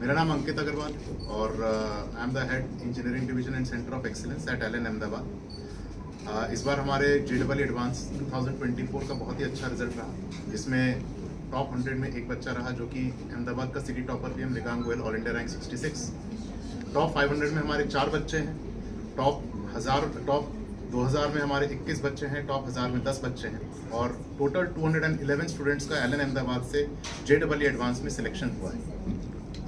मेरा नाम अंकित अग्रवाल और I am the head engineering division and centre of excellence at Allen Ahmedabad इस बार हमारे जे डबल एडवांस 2024 का बहुत ही अच्छा रिज़ल्ट रहा, जिसमें टॉप 100 में एक बच्चा रहा जो कि अहमदाबाद का सिटी टॉपर भी हम Nigam Goyal all India rank 66 top 500 में हमारे चार बच्चे हैं टॉप हज़ार टॉप 2000 में हमारे 21 बच्चे हैं टॉप हज़ार में 10 बच्चे हैं। और टोटल 211 स्टूडेंट्स का एल अहमदाबाद से जे डबल एडवांस में सिलेक्शन हुआ है।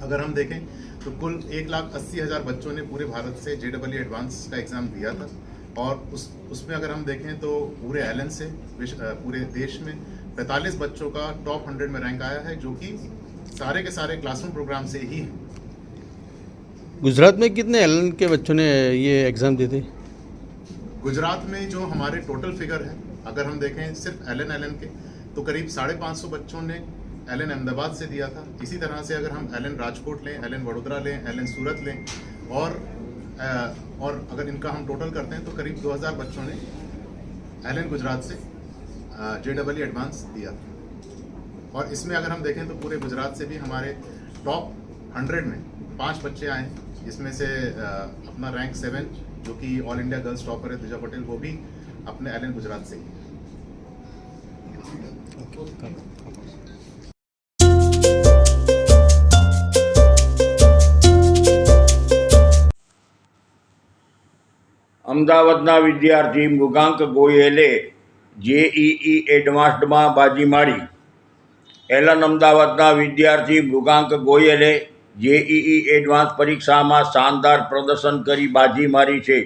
अगर हम देखें तो कुल एक लाख अस्सी हज़ार बच्चों ने पूरे भारत से जे डबल एडवांस का एग्ज़ाम दिया था। और उस, उसमें अगर हम देखें तो पूरे एल से पूरे देश में 45 बच्चों का टॉप 100 में रैंक आया है, जो कि सारे के सारे क्लासरूम प्रोग्राम से ही हैं। गुजरात में कितने एल के बच्चों ने ये एग्ज़ाम दिए थे गुजरात में जो हमारे टोटल फिगर है अगर हम देखें सिर्फ़ एल एन एल एन के तो करीब साढ़े पाँच सौ बच्चों ने एल एन अहमदाबाद से दिया था। इसी तरह से अगर हम एल एन राजकोट लें एल एन वडोदरा लें एल एन सूरत लें और अ, और अगर इनका हम टोटल करते हैं तो करीब 2000 बच्चों ने एल एन गुजरात से जे डबल एडवांस दिया था। और इसमें अगर हम देखें तो पूरे गुजरात से भी हमारे टॉप 100 में पाँच बच्चे आए जिसमें से अ, अपना रैंक सेवन जो कि ऑल इंडिया गर्ल्स टॉपर है दिजा पटेल वो भी अपने एल एन गुजरात से ही है અમદાવાદના વિદ્યાર્થી મૃગાંક ગોયલે જેઈઈ એડવાન્સ્ડમાં બાજી મારી એલન અમદાવાદના વિદ્યાર્થી મૃગાંક ગોયલે જેઈઈ એડવાન્સ પરીક્ષામાં શાનદાર પ્રદર્શન કરી બાજી મારી છે.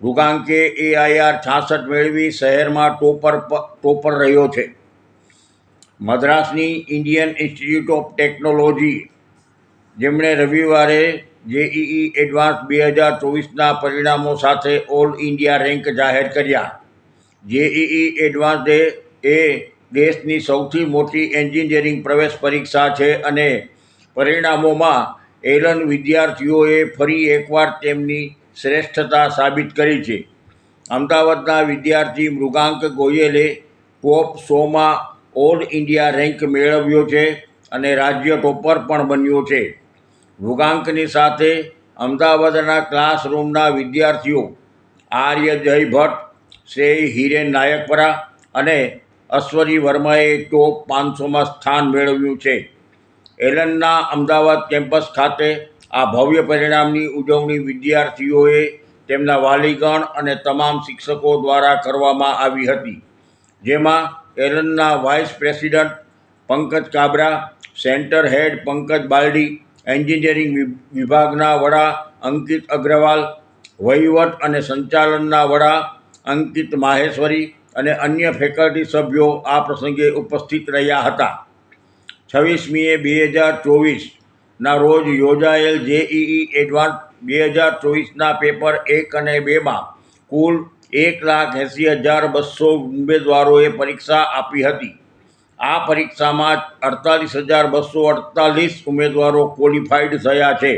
મૃગાંકે એઆઈઆર છાસઠ મેળવી શહેરમાં ટોપર ટોપર રહ્યો છે. મદ્રાસની ઇન્ડિયન ઇન્સ્ટિટ્યૂટ ઓફ ટેકનોલોજી, જેમણે રવિવારે જેઈઈ એડવાન્સ બે હજાર ચોવીસના પરિણામો સાથે ઓલ ઇન્ડિયા રેન્ક જાહેર કર્યા. જેઈઈ એડવાન્સ એ દેશની સૌથી મોટી એન્જિનિયરિંગ પ્રવેશ પરીક્ષા છે અને પરિણામોમાં એલન વિદ્યાર્થીઓએ ફરી એકવાર તેમની શ્રેષ્ઠતા સાબિત કરી છે. અમદાવાદના વિદ્યાર્થી મૃગાંક ગોયલે ટોપ શોમાં ઓલ ઇન્ડિયા રેન્ક મેળવ્યો છે અને રાજ્ય ટોપર પણ બન્યો છે. મૃગાંકની સાથે અમદાવાદના ક્લાસરૂમના વિદ્યાર્થીઓ આર્ય જય ભટ્ટ શ્રેય હિરેન નાયકપરા અને અશ્વરી વર્માએ ટોપ પાંચસોમાં સ્થાન મેળવ્યું છે. એલનના અમદાવાદ કેમ્પસ ખાતે આ ભવ્ય પરિણામની ઉજવણી વિદ્યાર્થીઓએ તેમના વાલીગણ અને તમામ શિક્ષકો દ્વારા કરવામાં આવી હતી, જેમાં એલનના vice president Pankaj Kabra, centre head Pankaj Baldi, engineering વિભાગના વડા અંકિત અગ્રવાલ, વહીવટ અને સંચાલનના વડા અંકિત માહેશ્વરી અને અન્ય ફેકલ્ટી સભ્યો આ પ્રસંગે ઉપસ્થિત રહ્યા હતા. છવ્વીસમીએ બે હજાર ચોવીસના રોજ યોજાયેલ જેઈઈ એડવાન્સ બે હજાર ચોવીસના પેપર એક અને બેમાં કુલ એક લાખ એંસી હજાર બસો ઉમેદવારોએ પરીક્ષા આપી હતી. આ પરીક્ષામાં અડતાલીસ હજાર બસો અડતાલીસ ઉમેદવારો ક્વોલિફાઈડ થયા છે.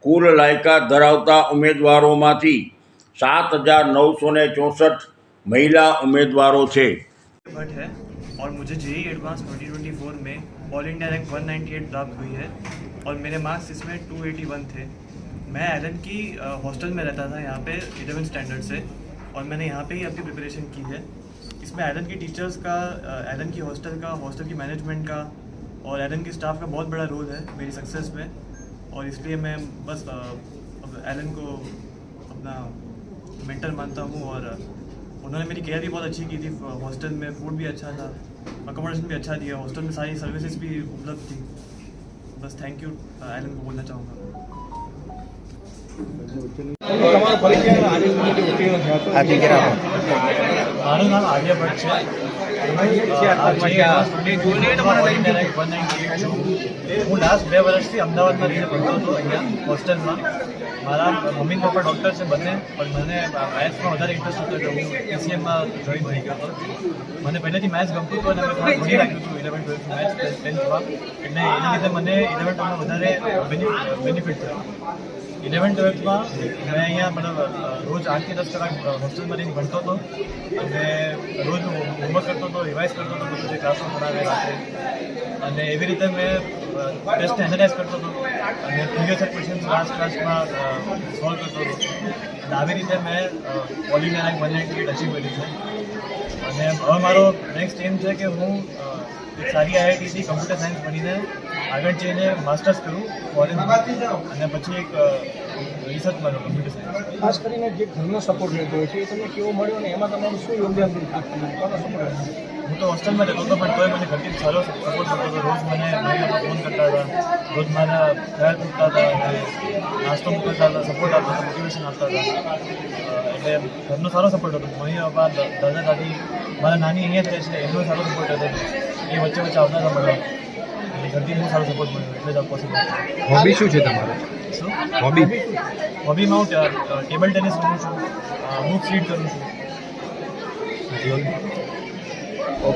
કુલ લાયકાત ધરાવતા ઉમેદવારોમાંથી સાત હજાર નવસો ચોસઠ મહિલા ઉમેદવારો છે. और मुझे जेई एडवांस 2024 में ऑल इंडिया रैंक 198 प्राप्त हुई है और मेरे मार्क्स इसमें 281 थे। मैं एलन की हॉस्टल में रहता था, यहाँ पे इलेवन स्टैंडर्ड से और मैंने यहाँ पे ही अपनी प्रिपरेशन की है। इसमें एलन की टीचर्स का एलन की हॉस्टल का हॉस्टल की मैनेजमेंट का और एलन की स्टाफ का बहुत बड़ा रोल है मेरी सक्सेस में और इसलिए मैं बस एलन को अपना मेंटर मानता हूँ और उन्होंने मेरी केयर भी बहुत अच्छी की थी हॉस्टल में फूड भी अच्छा था अकोमोडेशन भी अच्छा दिया हॉस्टल में सारी सर्विसेज भी उपलब्ध थी बस थैंक यू एलन को बोलना चाहूँगा મારું નામ આર્ય ભટ્ટ છે હું લાસ્ટ બે વર્ષથી અમદાવાદમાં રહીને ભણતો હતો અહીંયા હોસ્ટેલમાં મારા મમ્મી પપ્પા ડૉક્ટર છે બંને, પણ મને મેથ્સમાં વધારે ઇન્ટરેસ્ટ હતો એટલે હું પીસીએમમાં જોઈન થઈ ગયો હતો. મને પહેલેથી મેથ્સ ગમતું હતું અને મેં થોડું ભણી રાખ્યું હતું ઇલેવન ટ્વેલ્થ મેથ્સ ટેન્થમાં એટલે એના લીધે મને ઇલેવન ટ્વેલ્થમાં વધારે બેનિફિટ થયો. ઇલેવન ટ્વેલ્થમાં મેં અહીંયા મતલબ રોજ આઠથી દસ કલાક હોસ્ટેલમાં રહીને ભણતો હતો. અને રોજ હોમવર્ક કરતો હતો રિવાઇઝ કરતો હતો, બધું જે ક્લાસમાં ભણાવે રાત્રે. અને એવી રીતે મેં ટેસ્ટને એનાલાઇઝ કરતો હતો. અને પ્રિવિયસ ક્વેશ્ચન લાસ્ટ ક્લાસમાં સોલ્વ કરતો હતો. અને આવી રીતે મેં India rank one at achieve કરી છે. અને હવે મારો નેક્સ્ટ એમ છે કે હું એક સારી આઈઆઈટીથી કમ્પ્યુટર સાયન્સ ભણીને આગળ જઈને માસ્ટર્સ કરું ફોરેન અને પછી એક રિસર્ચ મારું કમ્પ્યુટર સાયન્સ ખાસ કરીને જે ઘરનો સપોર્ટ રહેતો હોય છે એ તમને કેવો મળ્યો અને એમાં તમારું શું યોગદાન હું તો હોસ્ટેલમાં રહેતો હતો પણ તોય મને ઘરથી સારો સપોર્ટ કરતો હતો. રોજ મને મમ્મી ફોન કરતા હતા રોજ મારા ખ્યાલ પૂછતા હતા અને નાસ્તો મોકલતા હતા સપોર્ટ આપતા હતા મોટિવેશન આપતા હતા. એટલે ઘરનો સારો સપોર્ટ હતો. મમ્મી પપ્પા દાદા દાદી મારા નાની અહીંયા જ રહે છે એમનો સારો સપોર્ટ હતો. એ વચ્ચે વચ્ચે આવતા હતા એટલે ઘરથી બહુ સારો સપોર્ટ મળ્યો એટલે જ આ પોસિબલ હોબી શું છે તમારો? હોબી હોબીમાં હું ટેબલ ટેનિસ રમું છું બુક્સ રીડ કરું છું.